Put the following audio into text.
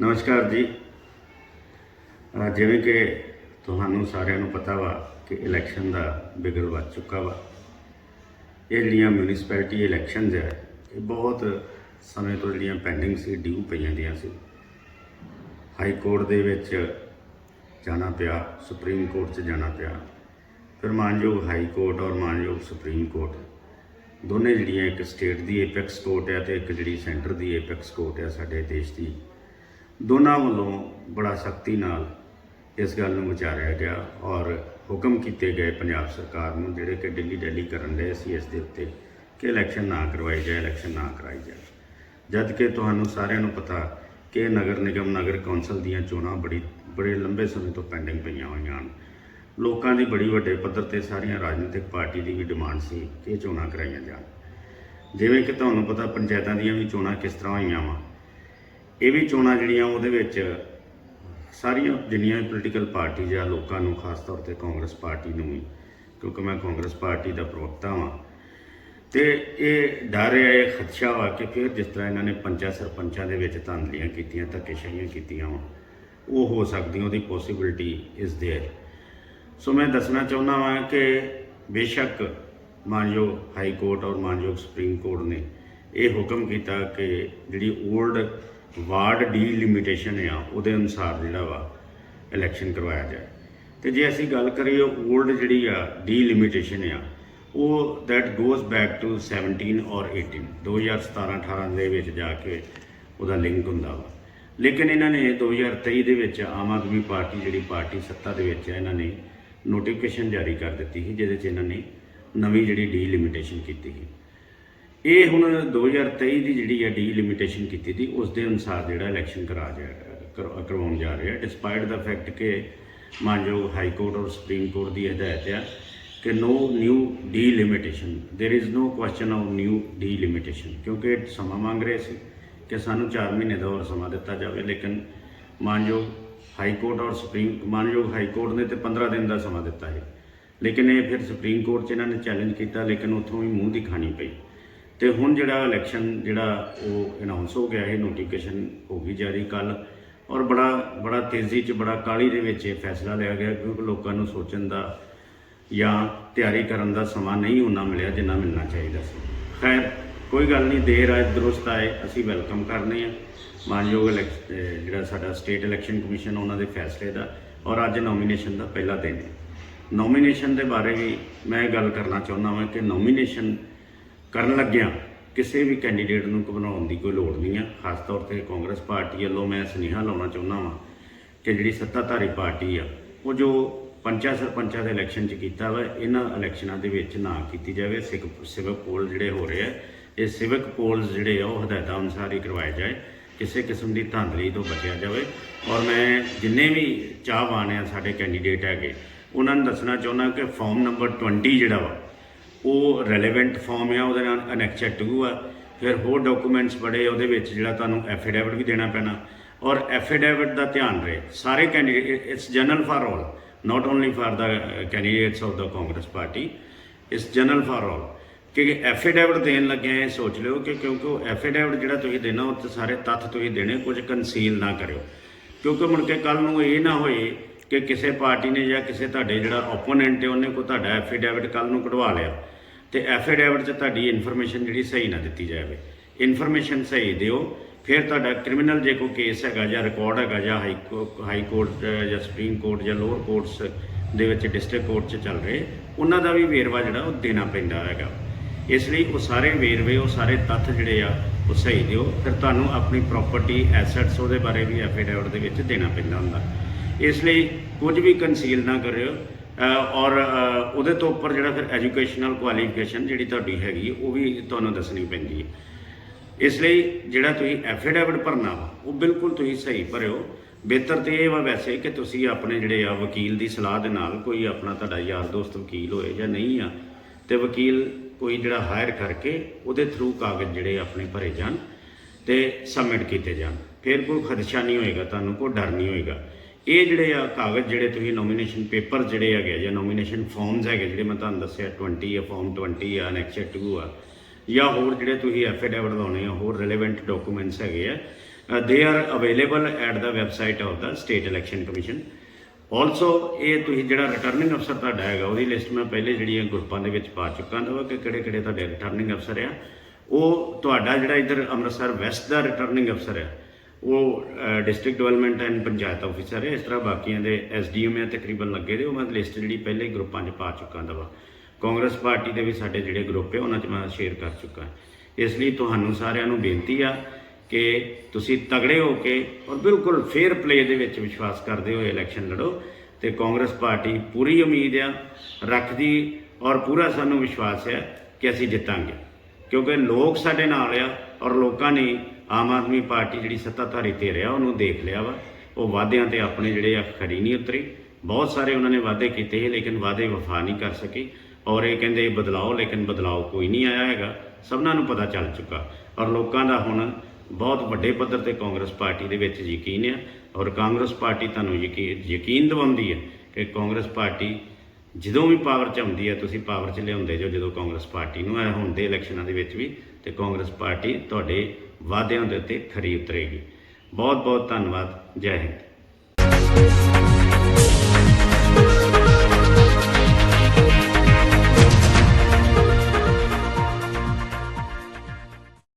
ਨਮਸਕਾਰ ਜੀ। ਜਿਵੇਂ ਕਿ ਤੁਹਾਨੂੰ ਸਾਰਿਆਂ ਨੂੰ ਪਤਾ ਵਾ ਕਿ ਇਲੈਕਸ਼ਨ ਦਾ ਬਿਗਲ ਵੱਜ ਚੁੱਕਾ ਵਾ। ਇਹ ਜਿਹੜੀਆਂ ਮਿਊਨਿਸਪੈਲਿਟੀ ਇਲੈਕਸ਼ਨਸ ਹੈ ਇਹ ਬਹੁਤ ਸਮੇਂ ਤੋਂ ਜਿਹੜੀਆਂ ਪੈਂਡਿੰਗ ਸੀ ਡਿਊ ਪਈਆਂ ਦੀਆਂ ਸੀ। ਹਾਈ ਕੋਰਟ ਦੇ ਵਿੱਚ ਜਾਣਾ ਪਿਆ ਸੁਪਰੀਮ ਕੋਰਟ 'ਚ ਜਾਣਾ ਪਿਆ। ਫਿਰ ਮਾਨਯੋਗ ਹਾਈ ਕੋਰਟ ਔਰ ਮਾਨਯੋਗ ਸੁਪਰੀਮ ਕੋਰਟ ਦੋਨੇ ਜਿਹੜੀਆਂ ਇੱਕ ਸਟੇਟ ਦੀ ਐਪੈਕਸ ਕੋਰਟ ਹੈ ਤੇ ਇੱਕ ਜਿਹੜੀ ਸੈਂਟਰ ਦੀ ਐਪੈਕਸ ਕੋਰਟ ਹੈ ਸਾਡੇ ਦੇਸ਼ ਦੀ। ਦੋਨਾਂ ਵੱਲੋਂ ਬੜਾ ਸਖਤੀ ਨਾਲ ਇਸ ਗੱਲ ਨੂੰ ਵਿਚਾਰਿਆ ਗਿਆ ਔਰ ਹੁਕਮ ਕੀਤੇ ਗਏ ਪੰਜਾਬ ਸਰਕਾਰ ਨੂੰ ਜਿਹੜੇ ਕਿ ਦਿੱਲੀ ਦਿੱਲੀ ਕਰਨ ਦੇ ਸੀ ਇਸ ਦੇ ਉੱਤੇ ਕਿ ਇਲੈਕਸ਼ਨ ਨਾ ਕਰਵਾਈ ਜਾਏ ਇਲੈਕਸ਼ਨ ਨਾ ਕਰਾਈ ਜਾਏ। ਜਦ ਕਿ ਤੁਹਾਨੂੰ ਸਾਰਿਆਂ ਨੂੰ ਪਤਾ ਕਿ ਨਗਰ ਨਿਗਮ, ਨਗਰ ਕੌਂਸਲ ਦੀਆਂ ਚੋਣਾਂ ਬੜੀ, ਬੜੇ ਲੰਬੇ ਸਮੇਂ ਤੋਂ ਪੈਂਡਿੰਗ ਪਈਆਂ ਹੋਈਆਂ ਹਨ। ਲੋਕਾਂ ਦੀ ਬੜੀ ਵੱਡੇ ਪੱਧਰ ਤੇ ਸਾਰੀਆਂ ਰਾਜਨੀਤਿਕ ਪਾਰਟੀ ਦੀ ਵੀ ਡਿਮਾਂਡ ਸੀ ਕਿ ਚੋਣਾਂ ਕਰਾਈਆਂ ਜਾਣ। ਜਿਵੇਂ ਕਿ ਤੁਹਾਨੂੰ ਪਤਾ, ਪੰਚਾਇਤਾਂ ਦੀਆਂ ਵੀ ਚੋਣਾਂ ਕਿਸ ਤਰ੍ਹਾਂ ਹੋਈਆਂ ਵਾ। ਇਹ ਵੀ ਚੋਣਾਂ ਜਿਹੜੀਆਂ ਉਹਦੇ ਵਿੱਚ ਸਾਰੀਆਂ ਜਿੰਨੀਆਂ ਵੀ ਪੋਲੀਟੀਕਲ ਪਾਰਟੀ ਜਾਂ ਲੋਕਾਂ ਨੂੰ, ਖਾਸ ਤੌਰ ਤੇ ਕਾਂਗਰਸ ਪਾਰਟੀ ਨੂੰ ਵੀ, ਕਿਉਂਕਿ ਮੈਂ ਕਾਂਗਰਸ ਪਾਰਟੀ ਦਾ ਪ੍ਰਵਕਤਾ ਹਾਂ ਤੇ ਇਹ ਡਰ ਹੈ ਇਹ ਖਦਸ਼ਾ ਵਾ ਕਿ ਫਿਰ ਜਿਸ ਤਰ੍ਹਾਂ ਇਹਨਾਂ ਨੇ ਪੰਚਾਇਤ ਸਰਪੰਚਾਂ ਦੇ ਵਿੱਚ ਧੰਦਲੀਆਂ ਕੀਤੀਆਂ, ਧੱਕੇਸ਼ਾਹੀਆਂ ਕੀਤੀਆਂ ਵਾ, ਉਹ ਹੋ ਸਕਦੀ ਉਹਦੀ ਪੋਸਿਬਿਲਿਟੀ ਇਸ ਦੇ ਸੋ ਮੈਂ ਦੱਸਣਾ ਚਾਹੁੰਦਾ ਹਾਂ ਕਿ ਬੇਸ਼ੱਕ ਮਾਨਯੋਗ ਹਾਈ ਕੋਰਟ ਔਰ ਮਾਨਯੋਗ ਸੁਪਰੀਮ ਕੋਰਟ ਨੇ ਇਹ ਹੁਕਮ ਕੀਤਾ ਕਿ ਜਿਹੜੀ 올ਡ ਵਾਰਡ ਡੀਲਿਮਿਟੇਸ਼ਨ ਆ, ਉਹਦੇ ਅਨੁਸਾਰ ਜਿਹੜਾ ਵਾ ਇਲੈਕਸ਼ਨ ਕਰਵਾਇਆ ਜਾਏ। ਤੇ ਜੇ ਅਸੀਂ ਗੱਲ ਕਰੀਏ 올ਡ ਜਿਹੜੀ ਆ ਡੀਲਿਮਿਟੇਸ਼ਨ ਆ, ਉਹ ਦੈਟ goes ਬੈਕ ਟੂ 17 ਔਰ 18 2017 18 ਦੇ ਵਿੱਚ ਜਾ ਕੇ ਉਹਦਾ ਲਿੰਕ ਹੁੰਦਾ ਵਾ। ਲੇਕਿਨ ਇਹਨਾਂ ਨੇ 2023 ਦੇ ਵਿੱਚ ਆਮ ਆਦਮੀ ਪਾਰਟੀ ਜਿਹੜੀ ਪਾਰਟੀ ਸੱਤਾ ਦੇ ਵਿੱਚ ਹੈ ਇਹਨਾਂ ਨੇ ਨੋਟੀਫਿਕੇਸ਼ਨ ਜਾਰੀ ਕਰ ਦਿੱਤੀ ਸੀ, ਜਿਹਦੇ 'ਚ ਇਹਨਾਂ ਨੇ ਨਵੀਂ ਜਿਹੜੀ ਡੀ ਡੀਲਿਮਿਟੇਸ਼ਨ ਕੀਤੀ ਸੀ। ਇਹ ਹੁਣ 2023 ਦੀ ਜਿਹੜੀ ਹੈ ਡੀਲਿਮਿਟੇਸ਼ਨ ਕੀਤੀ ਸੀ ਉਸ ਦੇ ਅਨੁਸਾਰ ਜਿਹੜਾ ਇਲੈਕਸ਼ਨ ਕਰਾ ਜਾ ਕਰ- ਕਰਵਾਉਣ ਜਾ ਰਿਹਾ ਡਿਸਪਾਈਟ ਦਾ ਫੈਕਟ ਕਿ ਮਾਨਯੋਗ ਹਾਈ ਕੋਰਟ ਔਰ ਸੁਪਰੀਮ ਕੋਰਟ ਦੀ ਹਦਾਇਤ ਆ ਕਿ no new delimitation there is no question of new delimitation ਕਿਉਂਕਿ ਇਹ ਸਮਾਂ ਮੰਗ ਰਹੇ ਸੀ ਕਿ ਸਾਨੂੰ 4 ਮਹੀਨੇ ਦਾ ਹੋਰ ਸਮਾਂ ਦਿੱਤਾ ਜਾਵੇ ਲੇਕਿਨ ਮਾਨਯੋਗ ਹਾਈ ਕੋਰਟ ਔਰ ਸੁਪਰੀਮ ਮਾਨਯੋਗ ਹਾਈ ਕੋਰਟ ਨੇ ਤੇ 15 ਦਿਨ ਦਾ ਸਮਾਂ ਦਿੱਤਾ ਹੈ ਲੇਕਿਨ ਇਹ ਫਿਰ ਸੁਪਰੀਮ ਕੋਰਟ 'ਚ ਇਹਨਾਂ ਨੇ ਚੈਲੰਜ ਕੀਤਾ ਲੇਕਿਨ ਉੱਥੋਂ ਵੀ ਮੂੰਹ ਦੀ ਖਾਣੀ ਪਈ ਤੇ ਹੁਣ ਜਿਹੜਾ ਇਲੈਕਸ਼ਨ ਜਿਹੜਾ ਉਹ ਅਨਾਉਂਸ ਹੋ ਗਿਆ, ਇਹ ਨੋਟੀਫਿਕੇਸ਼ਨ ਹੋ ਗਈ ਜਾਰੀ ਕੱਲ ਔਰ ਬੜਾ ਬੜਾ ਤੇਜ਼ੀ 'ਚ, ਬੜਾ ਕਾਲੀ ਦੇ ਵਿੱਚ ਇਹ ਫੈਸਲਾ ਲਿਆ ਗਿਆ, ਕਿਉਂਕਿ ਲੋਕਾਂ ਨੂੰ ਸੋਚਣ ਦਾ ਜਾਂ ਤਿਆਰੀ ਕਰਨ ਦਾ ਸਮਾਂ ਨਹੀਂ ਉਹਨਾਂ ਮਿਲਿਆ ਜਿੰਨਾ ਮਿਲਣਾ ਚਾਹੀਦਾ ਸੀ। ਖੈਰ, ਕੋਈ ਗੱਲ ਨਹੀਂ, ਦੇਰ ਆਏ ਦਰੁਸਤ ਆਏ ਅਸੀਂ ਵੈਲਕਮ ਕਰਨੇ ਆ। ਮਾਨਯੋਗ ਇਲੈਕ- ਜਿਹੜਾ ਸਾਡਾ ਸਟੇਟ ਇਲੈਕਸ਼ਨ ਕਮਿਸ਼ਨ ਉਹਨਾਂ ਦੇ ਫੈਸਲੇ ਦਾ। ਔਰ ਅੱਜ ਨੋਮੀਨੇਸ਼ਨ ਦਾ ਪਹਿਲਾ ਦਿਨ। ਹੈ ਨੋਮੀਨੇਸ਼ਨ ਦੇ ਬਾਰੇ ਵੀ ਮੈਂ ਇਹ ਗੱਲ ਕਰਨਾ ਚਾਹੁੰਦਾ ਹਾਂ ਕਿ ਨੋਮੀਨੇਸ਼ਨ ਕਰਨ ਲੱਗਿਆ, ਕਿਸੇ ਵੀ ਕੈਂਡੀਡੇਟ ਨੂੰ ਘਬਰਾਉਣ ਦੀ ਕੋਈ ਲੋੜ ਨਹੀਂ ਆ। ਖਾਸ ਤੌਰ ਤੇ ਕਾਂਗਰਸ ਪਾਰਟੀ ਵੱਲੋਂ ਮੈਂ ਸੁਨੇਹਾ ਲਾਉਣਾ ਚਾਹੁੰਦਾ ਹਾਂ ਕਿ ਜਿਹੜੀ ਸੱਤਾਧਾਰੀ ਪਾਰਟੀ ਆ, ਉਹ ਜੋ ਪੰਚਾਇਤ ਸਰਪੰਚਾਂ ਦੇ ਇਲੈਕਸ਼ਨ 'ਚ ਕੀਤਾ ਵਾ, ਇਹਨਾਂ ਇਲੈਕਸ਼ਨਾਂ ਦੇ ਵਿੱਚ ਨਾ ਕੀਤੀ ਜਾਵੇ। ਸਿਕ ਸਿਵਕ ਪੋਲ ਜਿਹੜੇ ਹੋ ਰਹੇ ਆ, ਇਹ ਸਿਵਕ ਪੋਲਸ ਜਿਹੜੇ ਆ, ਉਹ ਹਦਾਇਤਾਂ ਅਨੁਸਾਰ ਹੀ ਕਰਵਾਏ ਜਾਏ, ਕਿਸੇ ਕਿਸਮ ਦੀ ਧਾਂਦਲੀ ਤੋਂ ਬਚਿਆ ਜਾਵੇ। ਔਰ ਮੈਂ ਜਿੰਨੇ ਵੀ ਚਾਹਵਾਨ ਆ ਸਾਡੇ ਕੈਂਡੀਡੇਟ ਹੈਗੇ, ਉਹਨਾਂ ਨੂੰ ਦੱਸਣਾ ਚਾਹੁੰਦਾ ਕਿ ਫਾਰਮ ਨੰਬਰ 20 ਜਿਹੜਾ ਵਾ ਉਹ ਰੈਲੇਵੈਂਟ ਫਾਰਮ ਆ, ਉਹਦੇ ਨਾਲ ਅਨੈਕਸਰ 2 ਆ ਫਿਰ ਹੋਰ ਡਾਕੂਮੈਂਟਸ ਬੜੇ ਉਹਦੇ ਵਿੱਚ ਜਿਹੜਾ ਤੁਹਾਨੂੰ ਐਫੀਡੇਵਿਟ ਵੀ ਦੇਣਾ ਪੈਣਾ। ਔਰ ਐਫੀਡੇਵਿਟ ਦਾ ਧਿਆਨ ਰਹੇ। ਸਾਰੇ candidate it's general for all not only for the candidates of the Congress party it's general for all ਕਿ ਐਫੀਡੇਵਿਟ ਦੇਣ ਲੱਗੇ ਆ ਸੋਚ ਲਿਓ ਕਿ ਕਿਉਂਕਿ ਉਹ ਐਫੀਡੇਵਿਟ ਜਿਹੜਾ ਤੁਸੀਂ ਦੇਣਾ, ਉਹ 'ਚ ਸਾਰੇ ਤੱਥ ਤੁਸੀਂ ਦੇਣੇ, ਕੁਝ ਕੰਸੀਲ ਨਾ ਕਰਿਓ। ਕਿਉਂਕਿ ਮੁੜ ਕੇ ਕੱਲ ਨੂੰ ਇਹ ਨਾ ਹੋਏ ਕਿ ਕਿਸੇ ਪਾਰਟੀ ਨੇ ਜਾਂ ਕਿਸੇ ਤੁਹਾਡੇ ਜਿਹੜਾ ਓਪੋਨੈਂਟ ਹੈ, ਉਹਨੇ ਕੋਈ ਤੁਹਾਡਾ ਐਫੀਡੇਵਿਟ ਕੱਲ ਨੂੰ ਕਢਵਾ ਲਿਆ। ਤੇ ਐਫੀਡੇਵਿਟ 'ਚ ਤੁਹਾਡੀ ਇਨਫੋਰਮੇਸ਼ਨ ਜਿਹੜੀ ਸਹੀ ਨਾ ਦਿੱਤੀ ਜਾਵੇ। ਇਨਫੋਰਮੇਸ਼ਨ ਸਹੀ ਦਿਓ, ਫਿਰ ਤੁਹਾਡਾ ਕ੍ਰਿਮੀਨਲ ਜੇ ਕੋਈ ਕੇਸ ਹੈਗਾ ਜਾਂ ਰਿਕਾਰਡ ਹੈਗਾ ਜਾਂ ਹਾਈ ਕੋ- ਹਾਈ ਕੋਰਟ ਜਾਂ ਸੁਪਰੀਮ ਕੋਰਟ ਜਾਂ ਲੋਅਰ ਕੋਰਟਸ ਦੇ ਵਿੱਚ ਡਿਸਟ੍ਰਿਕਟ ਕੋਰਟ 'ਚ ਚੱਲ ਰਹੇ, ਉਹਨਾਂ ਦਾ ਵੀ ਵੇਰਵਾ ਜਿਹੜਾ ਉਹ ਦੇਣਾ ਪੈਂਦਾ ਹੈਗਾ। ਇਸ ਲਈ ਉਹ ਸਾਰੇ ਵੇਰਵੇ, ਉਹ ਸਾਰੇ ਤੱਥ ਜਿਹੜੇ ਆ, ਉਹ ਸਹੀ ਦਿਓ। ਫਿਰ ਤੁਹਾਨੂੰ ਆਪਣੀ ਪ੍ਰਾਪਰਟੀ ਐਸੈਟਸ ਉਹਦੇ ਬਾਰੇ ਵੀ ਐਫੀਡੈਵਿਟ ਦੇ ਵਿੱਚ ਦੇਣਾ ਪੈਂਦਾ ਹੁੰਦਾ। ਇਸ ਲਈ ਕੁਝ ਵੀ ਕਨਸੀਲ ਨਾ ਕਰਿਓ। ਔਰ ਉਹਦੇ ਤੋਂ ਉੱਪਰ ਜਿਹੜਾ ਫਿਰ ਐਜੂਕੇਸ਼ਨਲ ਕੁਆਲੀਫਿਕੇਸ਼ਨ ਜਿਹੜੀ ਤੁਹਾਡੀ ਹੈਗੀ, ਉਹ ਵੀ ਤੁਹਾਨੂੰ ਦੱਸਣੀ ਪੈਂਦੀ ਹੈ। ਇਸ ਲਈ ਜਿਹੜਾ ਤੁਸੀਂ ਐਫੀਡੈਵਿਟ ਭਰਨਾ ਵਾ, ਉਹ ਬਿਲਕੁਲ ਤੁਸੀਂ ਸਹੀ ਭਰਿਓ। ਬਿਹਤਰ ਤੇ ਇਹ ਵਾ ਵੈਸੇ ਕਿ ਤੁਸੀਂ ਆਪਣੇ ਜਿਹੜੇ ਆ ਵਕੀਲ ਦੀ ਸਲਾਹ ਦੇ ਨਾਲ ਕੋਈ ਆਪਣਾ ਤੁਹਾਡਾ ਯਾਰ ਦੋਸਤ ਵਕੀਲ ਹੋਏ ਜਾਂ ਨਹੀਂ ਆ, ਤੇ ਵਕੀਲ ਕੋਈ ਜਿਹੜਾ ਹਾਇਰ ਕਰਕੇ ਉਹਦੇ ਥਰੂ ਕਾਗਜ਼ ਜਿਹੜੇ ਆਪਣੇ ਭਰੇ ਜਾਣ ਤੇ ਸਬਮਿਟ ਕੀਤੇ ਜਾਣ। ਫਿਰ ਕੋਈ ਖਦਸ਼ਾ ਨਹੀਂ ਹੋਏਗਾ, ਤੁਹਾਨੂੰ ਕੋਈ ਡਰ ਨਹੀਂ ਹੋਏਗਾ। ਇਹ ਜਿਹੜੇ ਆ ਕਾਗਜ਼ ਜਿਹੜੇ ਤੁਸੀਂ ਨੋਮੀਨੇਸ਼ਨ ਪੇਪਰ ਜਿਹੜੇ ਹੈਗੇ ਜਾਂ ਨੋਮੀਨੇਸ਼ਨ ਫਾਰਮਸ ਹੈਗੇ ਜਿਹੜੇ ਮੈਂ ਤੁਹਾਨੂੰ ਦੱਸਿਆ 20 ਆ ਫਾਰਮ 20 ਆ ਐਨਐਕਸਰ 2 ਆ, ਜਾਂ ਹੋਰ ਜਿਹੜੇ ਤੁਸੀਂ ਐਫੀਡੇਵਿਟ ਲਾਉਣੇ ਆ, ਹੋਰ ਰਿਲੇਵੈਂਟ ਡਾਕੂਮੈਂਟਸ ਹੈਗੇ ਆ they are available at the website of the state election commission also ਇਹ ਤੁਸੀਂ ਜਿਹੜਾ ਰਿਟਰਨਿੰਗ ਅਫਸਰ ਤੁਹਾਡਾ ਹੈਗਾ, ਉਹਦੀ ਲਿਸਟ ਮੈਂ ਪਹਿਲੇ ਜਿਹੜੀਆਂ ਗਰੁੱਪਾਂ ਦੇ ਵਿੱਚ ਪਾ ਚੁੱਕਾ ਹਾਂ ਕਿ ਕਿਹੜੇ ਕਿਹੜੇ ਤੁਹਾਡੇ ਰਿਟਰਨਿੰਗ ਅਫਸਰ ਆ। ਉਹ ਤੁਹਾਡਾ ਜਿਹੜਾ ਇੱਧਰ ਅੰਮ੍ਰਿਤਸਰ ਵੈਸਟ ਦਾ ਰਿਟਰਨਿੰਗ ਅਫਸਰ ਆ। ਉਹ district development and panchayat officer ਹੈ। ਇਸ ਤਰ੍ਹਾਂ ਬਾਕੀਆਂ ਦੇ ਐਸਡੀਐਮ ਹੈ ਤਕਰੀਬਨ ਲੱਗੇ ਦੇ ਉਹ ਮੈਂ ਲਿਸਟ ਜਿਹੜੀ ਪਹਿਲੇ ਹੀ ਗਰੁੱਪਾਂ 'ਚ ਪਾ ਚੁੱਕਾ ਦਵਾ ਕਾਂਗਰਸ ਪਾਰਟੀ ਦੇ ਵੀ ਸਾਡੇ ਜਿਹੜੇ ਗਰੁੱਪ ਹੈ, ਉਹਨਾਂ 'ਚ ਮੈਂ ਸ਼ੇਅਰ ਕਰ ਚੁੱਕਾ। ਇਸ ਲਈ ਤੁਹਾਨੂੰ ਸਾਰਿਆਂ ਨੂੰ ਬੇਨਤੀ ਆ ਕਿ ਤੁਸੀਂ ਤਗੜੇ ਹੋ ਕੇ ਔਰ ਬਿਲਕੁਲ ਫੇਅਰ ਪਲੇ ਦੇ ਵਿੱਚ ਵਿਸ਼ਵਾਸ ਕਰਦੇ ਹੋਏ ਇਲੈਕਸ਼ਨ ਲੜੋ ਤੇ ਕਾਂਗਰਸ ਪਾਰਟੀ ਪੂਰੀ ਉਮੀਦ ਆ, ਰੱਖਦੀ ਔਰ ਪੂਰਾ ਸਾਨੂੰ ਵਿਸ਼ਵਾਸ ਹੈ ਕਿ ਅਸੀਂ ਜਿੱਤਾਂਗੇ। ਕਿਉਂਕਿ ਲੋਕ ਸਾਡੇ ਨਾਲ ਆ ਔਰ ਲੋਕਾਂ ਨੇ ਆਮ ਆਦਮੀ ਪਾਰਟੀ ਜਿਹੜੀ ਸੱਤਾਧਾਰੀ ਤੇ ਰਿਹਾ, ਉਹਨੂੰ ਦੇਖ ਲਿਆ ਵਾ। ਉਹ ਵਾਅਦਿਆਂ ਤੇ ਆਪਣੇ ਜਿਹੜੇ ਆ ਖਰੀ ਨਹੀਂ ਉਤਰੀ। ਬਹੁਤ ਸਾਰੇ ਉਹਨਾਂ ਨੇ ਵਾਅਦੇ ਕੀਤੇ ਸੀ, ਲੇਕਿਨ ਵਾਅਦੇ ਵਫਾ ਨਹੀਂ ਕਰ ਸਕੀ। ਔਰ ਇਹ ਕਹਿੰਦੇ ਬਦਲਾਓ, ਲੇਕਿਨ ਬਦਲਾਓ ਕੋਈ ਨਹੀਂ ਆਇਆ ਹੈਗਾ। ਸਭਨਾਂ ਨੂੰ ਪਤਾ ਚੱਲ ਚੁੱਕਾ। ਔਰ ਲੋਕਾਂ ਦਾ ਹੁਣ ਬਹੁਤ ਵੱਡੇ ਪੱਧਰ ਤੇ ਕਾਂਗਰਸ ਪਾਰਟੀ ਦੇ ਵਿੱਚ ਯਕੀਨ ਹੈ ਔਰ ਕਾਂਗਰਸ ਪਾਰਟੀ ਤੁਹਾਨੂੰ ਯਕੀਨ ਯਕੀਨ ਦਿਵਾਉਂਦੀ ਹੈ ਕਿ ਕਾਂਗਰਸ ਪਾਰਟੀ ਜਦੋਂ ਵੀ ਪਾਵਰ 'ਚ ਆਉਂਦੀ ਹੈ ਤੁਸੀਂ ਪਾਵਰ 'ਚ ਲਿਆਉਂਦੇ ਜੋ ਜਦੋਂ ਕਾਂਗਰਸ ਪਾਰਟੀ ਨੂੰ ਇਹ ਹੁਣ ਦੇ ਇਲੈਕਸ਼ਨਾਂ ਦੇ ਵਿੱਚ ਵੀ ਤੇ ਕਾਂਗਰਸ ਪਾਰਟੀ ਤੁਹਾਡੇ ਵਾਅਦਿਆਂ ਦੇ ਉੱਤੇ ਖਰੀ ਉਤਰੇਗੀ। ਬਹੁਤ ਬਹੁਤ ਧੰਨਵਾਦ। ਜੈ ਹਿੰਦ।